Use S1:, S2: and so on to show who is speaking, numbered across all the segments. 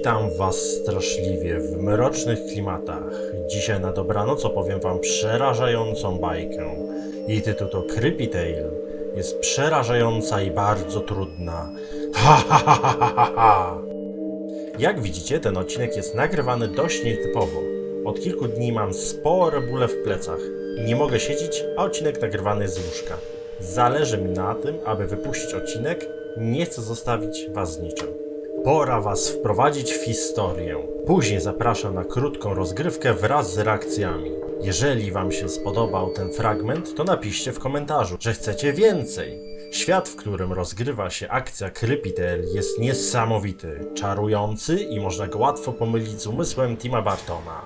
S1: Witam Was straszliwie w mrocznych klimatach. Dzisiaj na dobranoc opowiem Wam przerażającą bajkę. Jej tytuł to Creepy Tale. Jest przerażająca i bardzo trudna. Ha ha ha ha ha ha! Jak widzicie, ten odcinek jest nagrywany dość nietypowo. Od kilku dni mam spore bóle w plecach. Nie mogę siedzieć, a odcinek nagrywany jest z łóżka. Zależy mi na tym, aby wypuścić odcinek. Nie chcę zostawić Was z niczym. Pora Was wprowadzić w historię. Później zapraszam na krótką rozgrywkę wraz z reakcjami. Jeżeli Wam się spodobał ten fragment, to napiszcie w komentarzu, że chcecie więcej. Świat, w którym rozgrywa się akcja Krypitel jest niesamowity, czarujący i można go łatwo pomylić z umysłem Tima Bartona.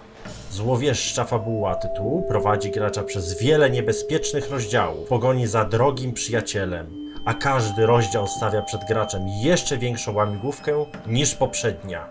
S1: Złowieszcza fabuła tytułu prowadzi gracza przez wiele niebezpiecznych rozdziałów w pogoni za drogim przyjacielem, a każdy rozdział stawia przed graczem jeszcze większą łamigłówkę niż poprzednia.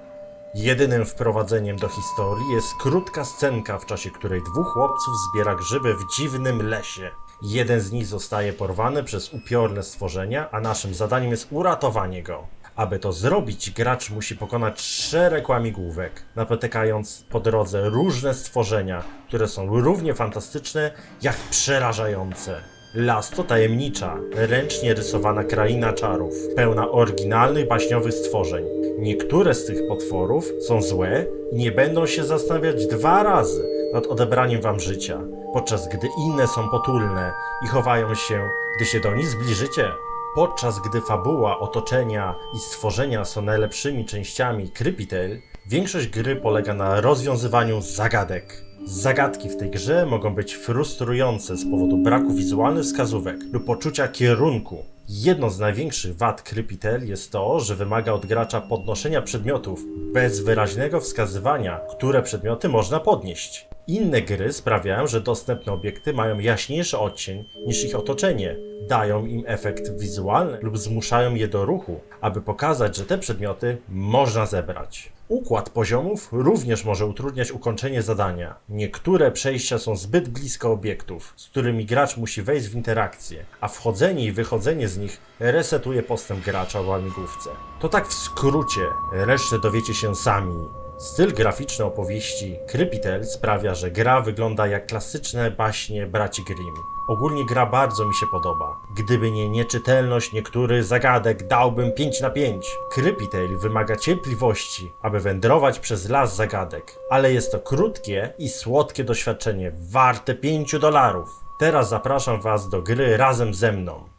S1: Jedynym wprowadzeniem do historii jest krótka scenka, w czasie której dwóch chłopców zbiera grzyby w dziwnym lesie. Jeden z nich zostaje porwany przez upiorne stworzenia, a naszym zadaniem jest uratowanie go. Aby to zrobić, gracz musi pokonać szereg łamigłówek, napotykając po drodze różne stworzenia, które są równie fantastyczne, jak przerażające. Las to tajemnicza, ręcznie rysowana kraina czarów, pełna oryginalnych baśniowych stworzeń. Niektóre z tych potworów są złe i nie będą się zastanawiać dwa razy nad odebraniem wam życia, podczas gdy inne są potulne i chowają się, gdy się do nich zbliżycie. Podczas gdy fabuła, otoczenia i stworzenia są najlepszymi częściami Krypitel, większość gry polega na rozwiązywaniu zagadek. Zagadki w tej grze mogą być frustrujące z powodu braku wizualnych wskazówek lub poczucia kierunku. Jedną z największych wad Krypitel jest to, że wymaga od gracza podnoszenia przedmiotów bez wyraźnego wskazywania, które przedmioty można podnieść. Inne gry sprawiają, że dostępne obiekty mają jaśniejszy odcień niż ich otoczenie, dają im efekt wizualny lub zmuszają je do ruchu, aby pokazać, że te przedmioty można zebrać. Układ poziomów również może utrudniać ukończenie zadania. Niektóre przejścia są zbyt blisko obiektów, z którymi gracz musi wejść w interakcję, a wchodzenie i wychodzenie z nich resetuje postęp gracza w łamigłówce. To tak w skrócie, resztę dowiecie się sami. Styl graficzny opowieści Krypitel sprawia, że gra wygląda jak klasyczne baśnie braci Grimm. Ogólnie gra bardzo mi się podoba. Gdyby nie nieczytelność niektórych zagadek, dałbym 5 na 5. Krypitel wymaga cierpliwości, aby wędrować przez las zagadek, ale jest to krótkie i słodkie doświadczenie, warte 5 dolarów. Teraz zapraszam Was do gry razem ze mną.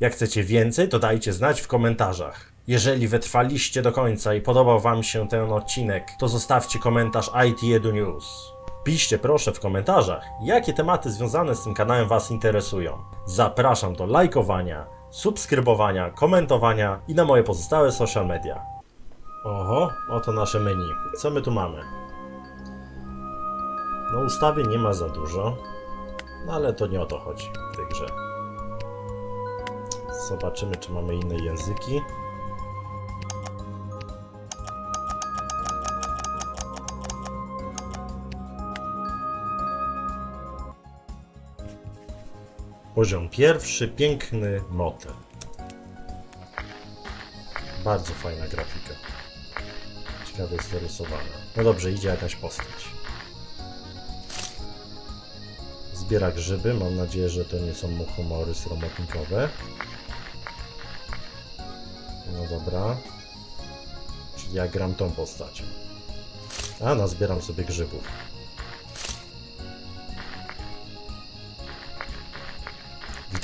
S1: Jak chcecie więcej, to dajcie znać w komentarzach. Jeżeli wytrwaliście do końca i podobał Wam się ten odcinek, to zostawcie komentarz IT Edu News. Piszcie proszę w komentarzach, jakie tematy związane z tym kanałem Was interesują. Zapraszam do lajkowania, subskrybowania, komentowania i na moje pozostałe social media. Oho, oto nasze menu. Co my tu mamy? No ustawień nie ma za dużo, no ale to nie o to chodzi w tej grze. Zobaczymy, czy mamy inne języki. Poziom pierwszy, piękny motel. Bardzo fajna grafika. Ciekawe jest to rysowane. No dobrze, idzie jakaś postać. Zbiera grzyby. Mam nadzieję, że to nie są muchomory sromotnikowe. No dobra. Czyli ja gram tą postacią. A, nazbieram sobie grzybów.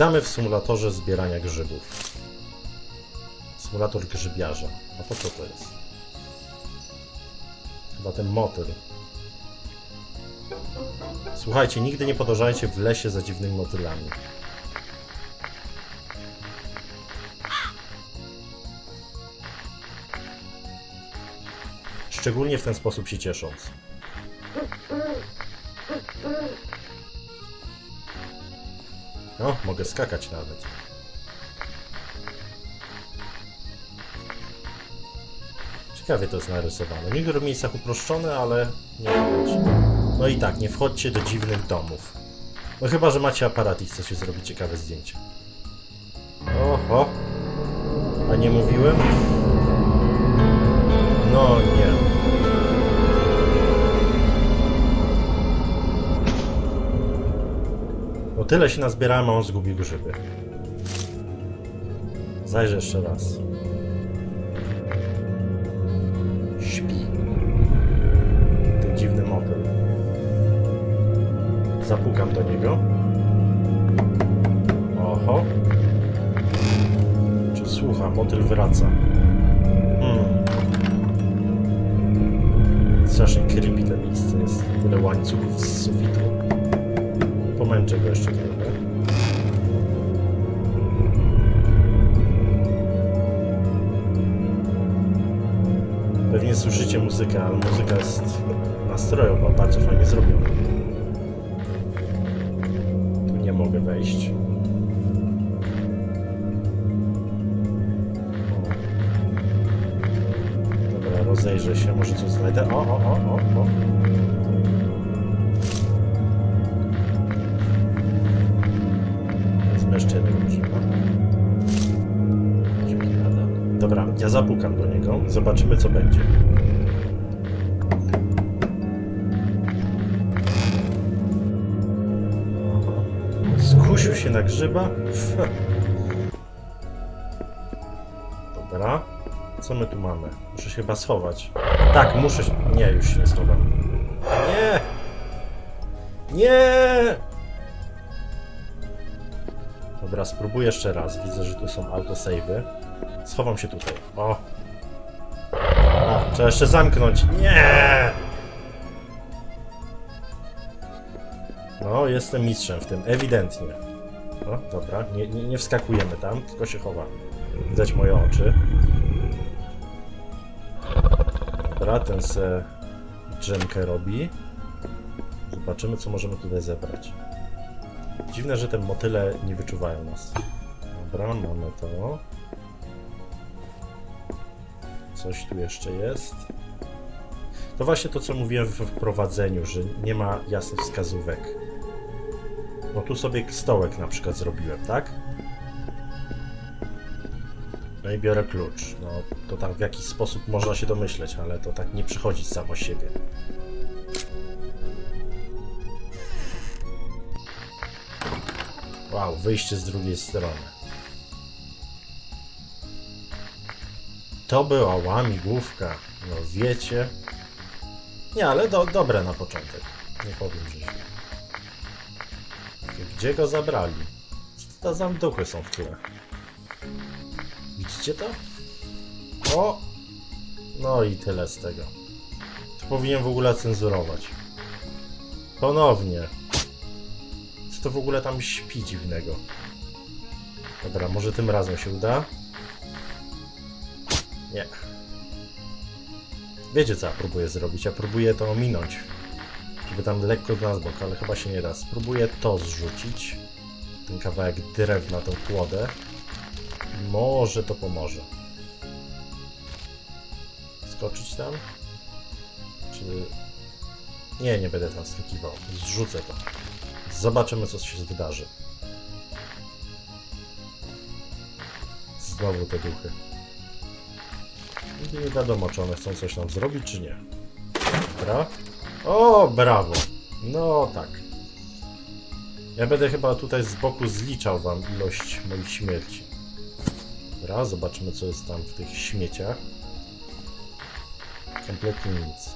S1: Witamy w symulatorze zbierania grzybów. Symulator grzybiarza. A po co to jest? Chyba ten motyl. Słuchajcie, nigdy nie podążajcie w lesie za dziwnymi motylami. Szczególnie w ten sposób się ciesząc. No, mogę skakać nawet. Ciekawie to jest narysowane. W miejscach uproszczone, ale nie widać. No i tak, nie wchodźcie do dziwnych domów. No chyba, że macie aparat i chcecie zrobić ciekawe zdjęcia. Oho! A nie mówiłem? No nie. Tyle się nazbierałem, a on zgubił grzyby. Zajrzę jeszcze raz. Śpi. Ten dziwny motyl. Zapukam do niego. Oho. Czy słucha? Motyl wraca. Hmm. Strasznie creepy to miejsce jest. Tyle łańcuchów z sufitu. Pomęczę go jeszcze trochę. Pewnie słyszycie muzykę, ale muzyka jest nastrojowa, bardzo fajnie zrobiona. Tu nie mogę wejść. Dobra, rozejrzę się, może coś znajdę. O, o, o, o, o. zapukam do niego. Zobaczymy, co będzie. Skusił się na grzyba? Dobra. Co my tu mamy? Muszę się chyba schować. Tak, muszę się... Nie, już się nie schowam. Nie! Nie! Dobra, spróbuję jeszcze raz. Widzę, że tu są autosave'y. Schowam się tutaj. O! A, trzeba jeszcze zamknąć. Nie! No, jestem mistrzem w tym, ewidentnie. No, dobra, nie, nie, nie wskakujemy tam, tylko się chowamy. Widać moje oczy. Dobra, ten se drzemkę robi. Zobaczymy, co możemy tutaj zebrać. Dziwne, że te motyle nie wyczuwają nas. Dobra, mamy to. Coś tu jeszcze jest. To właśnie to, co mówiłem w wprowadzeniu, że nie ma jasnych wskazówek. No tu sobie stołek na przykład zrobiłem, tak? No i biorę klucz. No to tak w jakiś sposób można się domyśleć, ale to tak nie przychodzi samo siebie. Wow, wyjście z drugiej strony. To była łamigłówka. No wiecie. Nie, ale do, dobre na początek. Nie powiem, że źle. Gdzie go zabrali? Co to za duchy są w tle? Widzicie to? O! No i tyle z tego. To powinien w ogóle cenzurować. Ponownie. Co to w ogóle tam śpi dziwnego? Dobra, może tym razem się uda? Nie. Wiecie co ja próbuję zrobić? Ja próbuję to ominąć. Żeby tam lekko na bok, ale chyba się nie da. Spróbuję to zrzucić. Ten kawałek drewna, tą kłodę. Może to pomoże. Skoczyć tam? Czy... Nie, nie będę tam skakiwał. Zrzucę to. Zobaczymy, co się wydarzy. Znowu te duchy. Nie wiadomo, czy one chcą coś nam zrobić, czy nie. Dobra. O, brawo. No tak. Ja będę chyba tutaj z boku zliczał wam ilość moich śmierci. Dobra, zobaczymy, co jest tam w tych śmieciach. Kompletnie nic.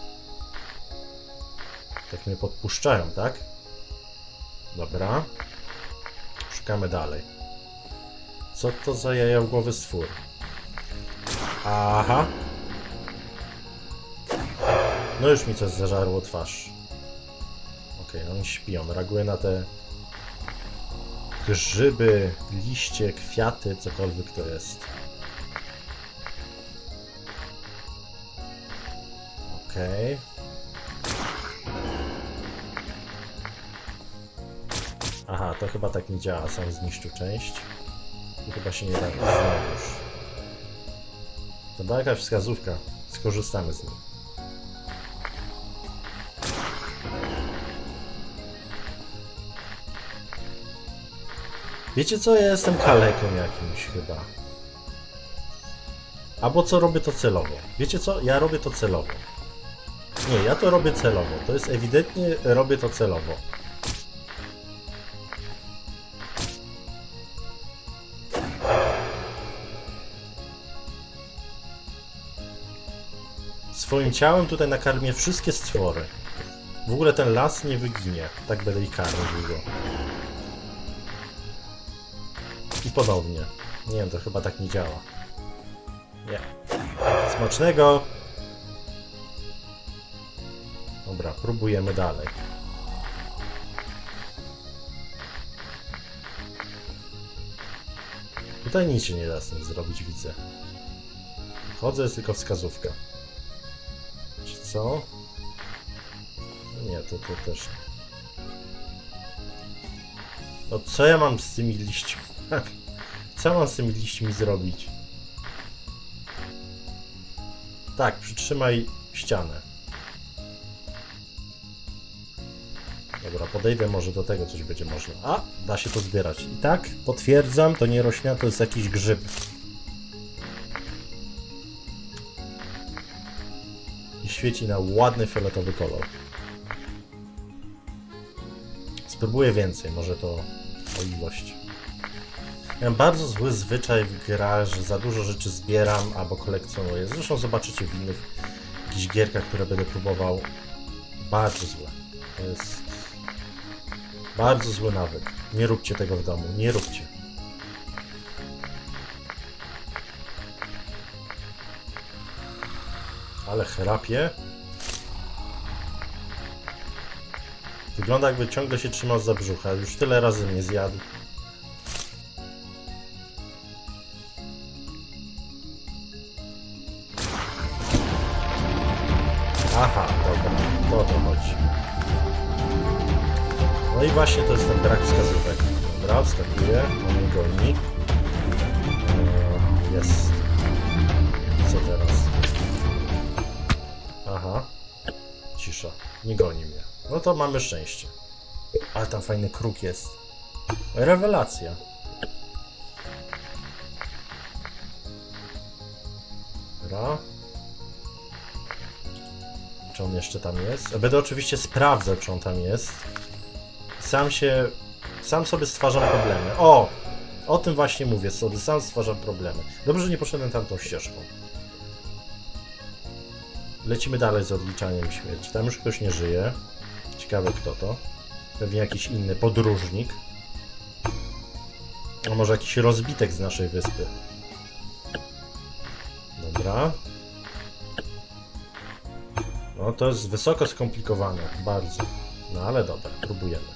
S1: Tak mnie podpuszczają, tak? Dobra. Szukamy dalej. Co to za jajogłowy stwór? Aha. No już mi coś zażarło twarz. Okej, on śpi, on reaguje na te grzyby, liście, kwiaty, cokolwiek to jest. Okej. Aha, to chyba tak nie działa, sam zniszczył część. I chyba się nie da. To była jakaś wskazówka. Skorzystamy z niej. Wiecie co? Ja jestem kaleką jakimś chyba. Albo co robię to celowo. Wiecie co? Ja robię to celowo. Nie, ja to robię celowo. To jest ewidentnie robię to celowo. Swoim ciałem tutaj nakarmię wszystkie stwory. W ogóle ten las nie wyginie. Tak będę ich karmił długo. I ponownie. Nie wiem, to chyba tak nie działa. Nie. Smacznego! Dobra, próbujemy dalej. Tutaj nic się nie da z tym zrobić, widzę. Chodzę, jest tylko wskazówka. Czy co? No Nie, to, to też. No co ja mam z tymi liśćmi? Co mam z tymi liśćmi zrobić? Tak, przytrzymaj ścianę. Dobra, podejdę może do tego, coś będzie można. A, da się to zbierać. I tak, potwierdzam, to nie roślina, to jest jakiś grzyb. I świeci na ładny fioletowy kolor. Spróbuję więcej, może to o ilość. Mam bardzo zły zwyczaj w grach, że za dużo rzeczy zbieram albo kolekcjonuję. Zresztą zobaczycie w innych jakichś gierkach, które będę próbował. Bardzo złe. To jest bardzo zły nawyk. Nie róbcie tego w domu, nie róbcie. Ale chrapie. Wygląda jakby ciągle się trzymał za brzucha. Już tyle razy mnie zjadł. Aha, dobra, to o to chodzi. No i właśnie to jest ten brak wskazówek. Dobra, wskakuje, on mnie goni. Eee, Jest. Co teraz? Aha. Cisza. Nie goni mnie. No to mamy szczęście. Ale tam fajny kruk jest. Rewelacja. Dobra. Czy on jeszcze tam jest? Będę oczywiście sprawdzał, czy on tam jest. Sam się. Sam sobie stwarzam problemy. O! O tym właśnie mówię sobie. Sam stwarzam problemy. Dobrze, że nie poszedłem tamtą ścieżką. Lecimy dalej z odliczaniem śmierci. Tam już ktoś nie żyje. Ciekawe kto to. Pewnie jakiś inny podróżnik. A może jakiś rozbitek z naszej wyspy. Dobra. No to jest wysoko skomplikowane, bardzo. No ale dobra, próbujemy.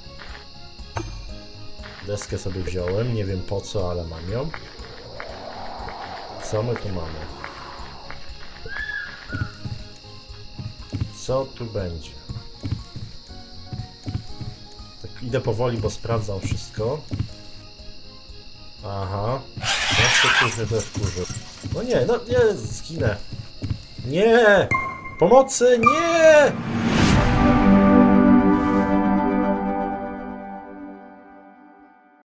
S1: Deskę sobie wziąłem, nie wiem po co, ale mam ją. Co my tu mamy? Co tu będzie? Tak idę powoli, bo sprawdzam wszystko. Aha. Ktoś mnie też wkurzy. No nie, no nie, zginę. Nie! Pomocy, nie!